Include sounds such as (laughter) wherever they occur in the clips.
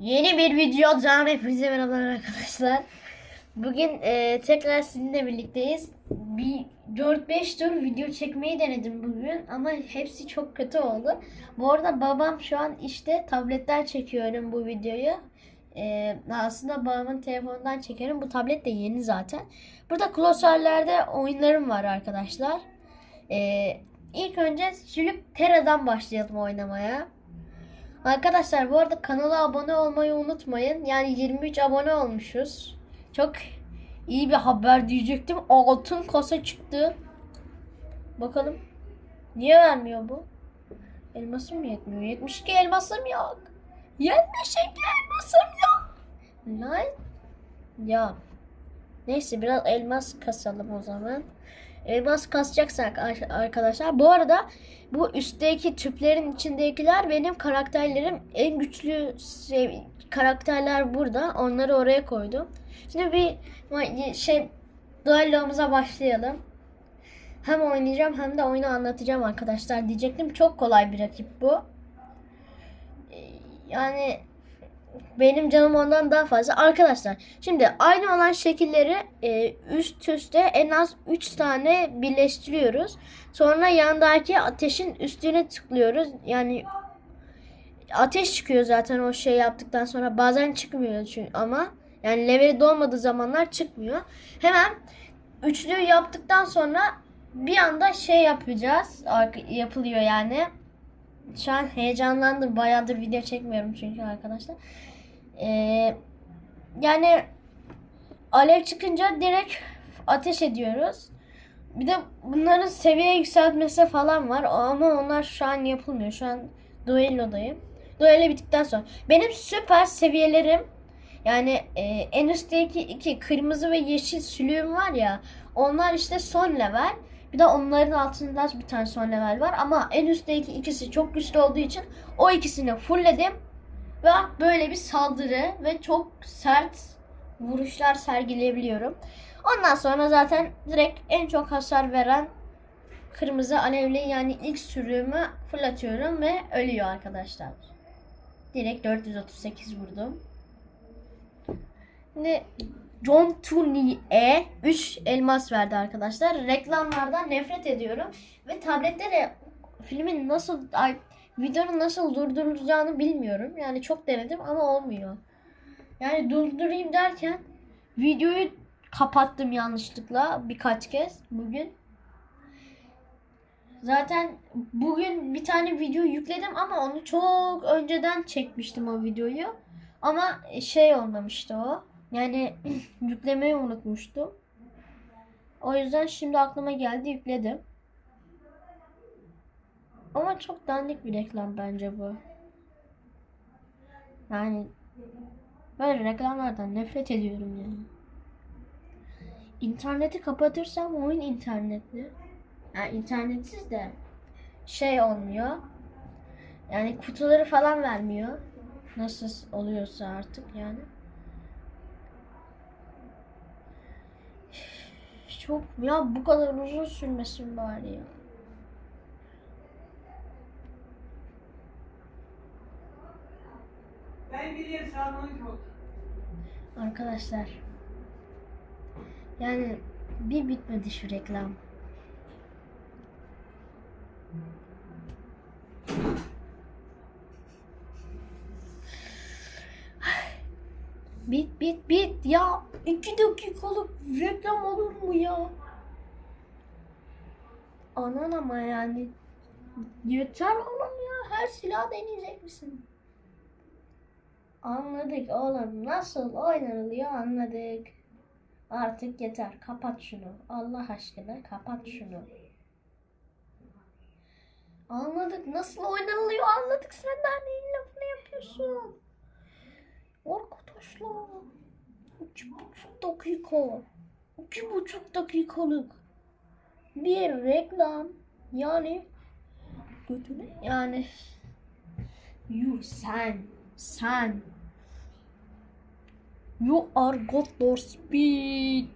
Yeni bir video daha hepinize merhabalar arkadaşlar. Bugün e, tekrar sizinle birlikteyiz. Bir 4-5 tur video çekmeyi denedim bugün ama hepsi çok kötü oldu. Bu arada babam şu an işte tabletten çekiyorum bu videoyu. E, aslında babamın telefonundan çekiyorum. Bu tablet de yeni zaten. Burada klasörlerde oyunlarım var arkadaşlar. E, ilk önce Sülük Tera'dan başlayalım oynamaya. Arkadaşlar bu arada kanala abone olmayı unutmayın. Yani 23 abone olmuşuz. Çok iyi bir haber diyecektim. Altın kasa çıktı. Bakalım. Niye vermiyor bu? Elmasım mı yetmiyor? 72 elmasım yok. 72 elmasım yok. Lan. Ya. Neyse biraz elmas kasalım o zaman. Elmas kasacaksak ar- arkadaşlar. Bu arada bu üstteki tüplerin içindekiler benim karakterlerim. En güçlü sev- karakterler burada. Onları oraya koydum. Şimdi bir şey duellomuza başlayalım. Hem oynayacağım hem de oyunu anlatacağım arkadaşlar diyecektim. Çok kolay bir rakip bu. Ee, Yani benim canım ondan daha fazla. Arkadaşlar şimdi aynı olan şekilleri e, üst üste en az 3 tane birleştiriyoruz. Sonra yandaki ateşin üstüne tıklıyoruz. Yani ateş çıkıyor zaten o şey yaptıktan sonra. Bazen çıkmıyor çünkü ama yani leveli dolmadığı zamanlar çıkmıyor. Hemen üçlü yaptıktan sonra bir anda şey yapacağız. Yapılıyor yani. Şu an heyecanlandım. Bayağıdır video çekmiyorum çünkü arkadaşlar. Ee, yani alev çıkınca direkt ateş ediyoruz. Bir de bunların seviye yükseltmesi falan var ama onlar şu an yapılmıyor. Şu an duellodayım. Duello bittikten sonra. Benim süper seviyelerim yani e, en üstteki iki kırmızı ve yeşil sülüğüm var ya onlar işte son level. Bir de onların altında bir tane son level var ama en üstteki ikisi çok güçlü olduğu için o ikisini fullledim ve böyle bir saldırı ve çok sert vuruşlar sergileyebiliyorum. Ondan sonra zaten direkt en çok hasar veren kırmızı alevli yani ilk sürümü fırlatıyorum ve ölüyor arkadaşlar. Direkt 438 vurdum. Şimdi John Tooney'e 3 elmas verdi arkadaşlar. Reklamlardan nefret ediyorum. Ve tablette de filmin nasıl ay, videonun nasıl durdurulacağını bilmiyorum. Yani çok denedim ama olmuyor. Yani durdurayım derken videoyu kapattım yanlışlıkla birkaç kez bugün. Zaten bugün bir tane video yükledim ama onu çok önceden çekmiştim o videoyu. Ama şey olmamıştı o. Yani (clears throat) yüklemeyi unutmuştum. O yüzden şimdi aklıma geldi yükledim. Ama çok dandik bir reklam bence bu. Yani böyle reklamlardan nefret ediyorum ya. İnterneti kapatırsam oyun internetli. Yani internetsiz de şey olmuyor. Yani kutuları falan vermiyor. Nasıl oluyorsa artık yani. Çok ya bu kadar uzun sürmesin bari ya. Ben biliyorum sarmanın çok. Arkadaşlar. Yani bir bitmedi şu reklam. Bit bit bit ya. iki dakikalık reklam olur mu ya? Anan ama yani. Yeter oğlum ya. Her silah deneyecek misin? Anladık oğlum. Nasıl oynanılıyor anladık. Artık yeter. Kapat şunu. Allah aşkına kapat şunu. Anladık. Nasıl oynanılıyor anladık. Sen daha neyin lafını yapıyorsun? Arkadaşlar. İki buçuk dakika. İki buçuk dakikalık bir reklam. Yani götüne yani you sen sen you are got your speed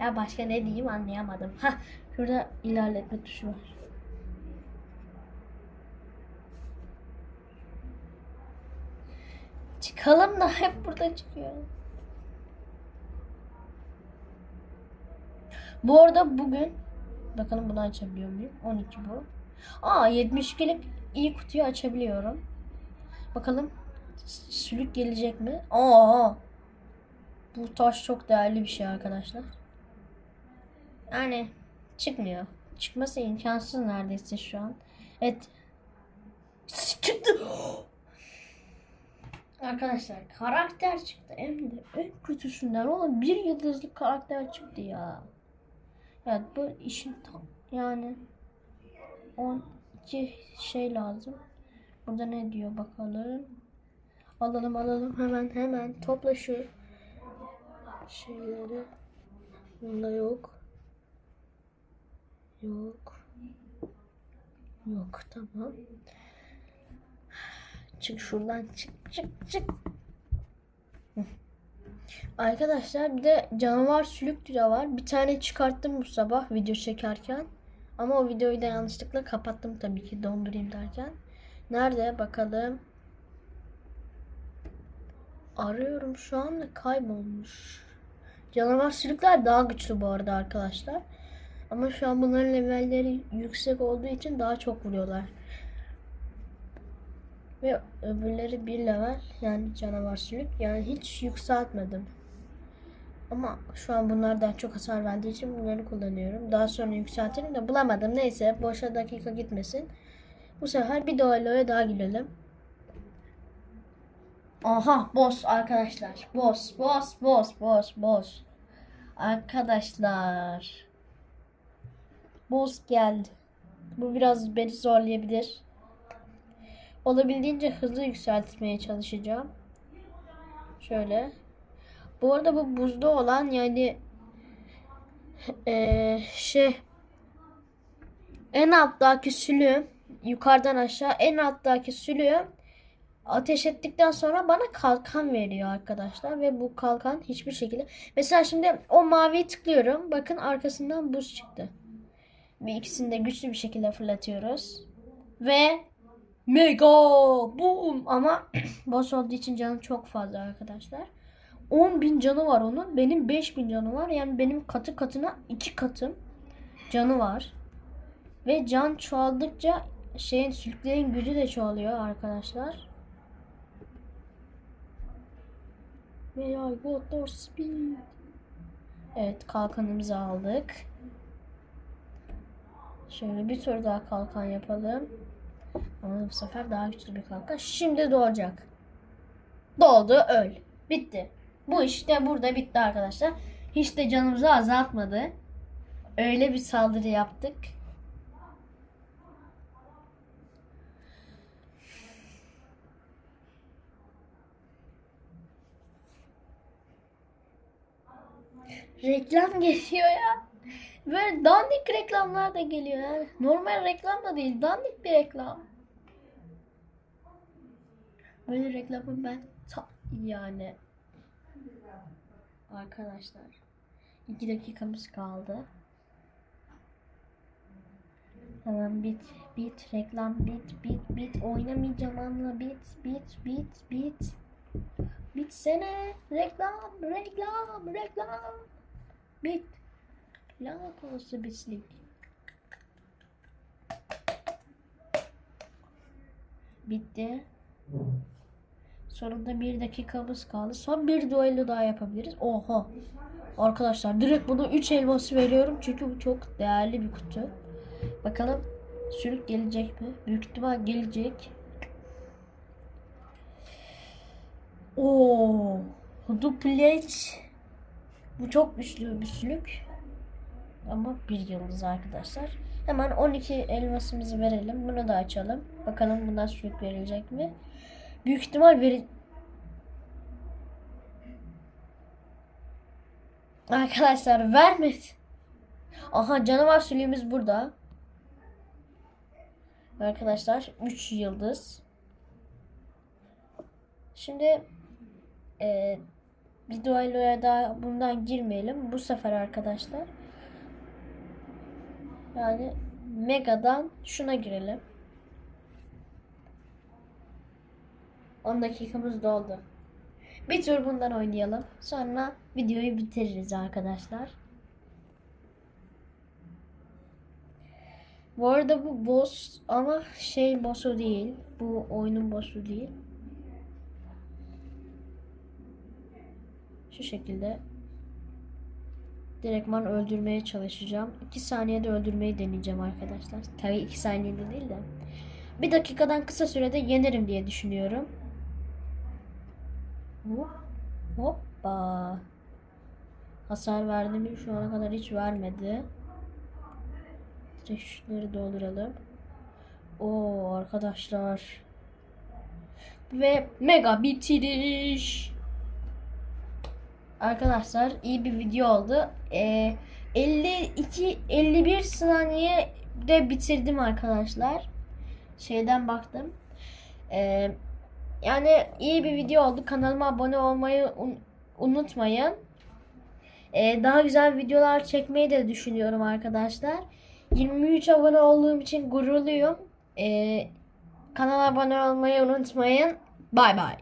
ya başka ne diyeyim anlayamadım ha şurada ilerletme tuşu var Çıkalım da hep burada çıkıyor. Bu arada bugün bakalım bunu açabiliyor muyum? 12 bu. Aa 72'lik iyi kutuyu açabiliyorum. Bakalım sülük gelecek mi? Aa bu taş çok değerli bir şey arkadaşlar. Yani çıkmıyor. Çıkması imkansız neredeyse şu an. Evet. Çıktı. Arkadaşlar karakter çıktı. Hem de en kötüsünden oğlum bir yıldızlık karakter çıktı ya. Ya bu işin tam yani 12 şey lazım. Burada ne diyor bakalım. Alalım alalım hemen hemen topla şu şeyleri. Bunda yok. Yok. Yok tamam. Çık şuradan çık çık çık. Arkadaşlar bir de canavar sülük de var. Bir tane çıkarttım bu sabah video çekerken. Ama o videoyu da yanlışlıkla kapattım tabii ki dondurayım derken. Nerede bakalım. Arıyorum şu anda kaybolmuş. Canavar sülükler daha güçlü bu arada arkadaşlar. Ama şu an bunların levelleri yüksek olduğu için daha çok vuruyorlar. Ve öbürleri bir level yani canavar sülük yani hiç yükseltmedim. Ama şu an bunlar daha çok hasar verdiği için bunları kullanıyorum. Daha sonra yükseltirim de bulamadım. Neyse boşa dakika gitmesin. Bu sefer bir duelloya daha girelim. Aha boss arkadaşlar. Boss boss boss boss boss. Arkadaşlar. Boss geldi. Bu biraz beni zorlayabilir. Olabildiğince hızlı yükseltmeye çalışacağım. Şöyle. Bu arada bu buzda olan yani eee, şey en alttaki sülüğüm yukarıdan aşağı en alttaki sülüğüm ateş ettikten sonra bana kalkan veriyor arkadaşlar ve bu kalkan hiçbir şekilde mesela şimdi o maviyi tıklıyorum bakın arkasından buz çıktı ve ikisini de güçlü bir şekilde fırlatıyoruz ve mega boom ama (clears throat) boss olduğu için canı çok fazla arkadaşlar 10.000 canı var onun benim 5000 canı var yani benim katı katına iki katım canı var ve can çoğaldıkça şeyin sülüklerin gücü de çoğalıyor arkadaşlar. Ve I more speed. Evet kalkanımızı aldık. Şöyle bir tur daha kalkan yapalım. Ama bu sefer daha güçlü bir kalkan. Şimdi doğacak. Doğdu öl. Bitti. Bu işte burada bitti arkadaşlar. Hiç de canımızı azaltmadı. Öyle bir saldırı yaptık. Reklam geliyor ya. Böyle dandik reklamlar da geliyor yani. Normal reklam da değil. Dandik bir reklam. Böyle reklamı ben yani arkadaşlar 2 dakikamız kaldı. Hemen bit bit reklam bit bit bit oynamayacağım anla bit bit bit bit bitsene reklam reklam reklam bit lanet olası bitlik bitti sonunda bir dakikamız kaldı son bir duello daha yapabiliriz oha arkadaşlar direkt bunu 3 elması veriyorum çünkü bu çok değerli bir kutu Bakalım sülük gelecek mi? Büyük ihtimal gelecek. Oo, duplex. Bu çok güçlü bir sülük. Ama bir yıldız arkadaşlar. Hemen 12 elmasımızı verelim. Bunu da açalım. Bakalım bundan sülük verilecek mi? Büyük ihtimal veri... Arkadaşlar vermedi. Aha canavar sülüğümüz burada. Arkadaşlar 3 yıldız. Şimdi e, bir duelloya daha bundan girmeyelim. Bu sefer arkadaşlar. Yani Mega'dan şuna girelim. 10 dakikamız doldu. Bir tur bundan oynayalım. Sonra videoyu bitiririz arkadaşlar. Bu arada bu boss ama şey boss'u değil. Bu oyunun boss'u değil. Şu şekilde direktman öldürmeye çalışacağım. 2 saniyede öldürmeyi deneyeceğim arkadaşlar. Tabii 2 saniyede değil de. Bir dakikadan kısa sürede yenerim diye düşünüyorum. Hop. Hoppa. Hasar verdi mi? Şu ana kadar hiç vermedi. Şunları dolduralım. Oo arkadaşlar. Ve mega bitiriş. Arkadaşlar iyi bir video oldu. Ee, 52 51 saniye de bitirdim arkadaşlar. Şeyden baktım. Ee, yani iyi bir video oldu. Kanalıma abone olmayı un- unutmayın. Ee, daha güzel videolar çekmeyi de düşünüyorum arkadaşlar. 23 abone olduğum için gururluyum. Ee, kanala abone olmayı unutmayın. Bay bay.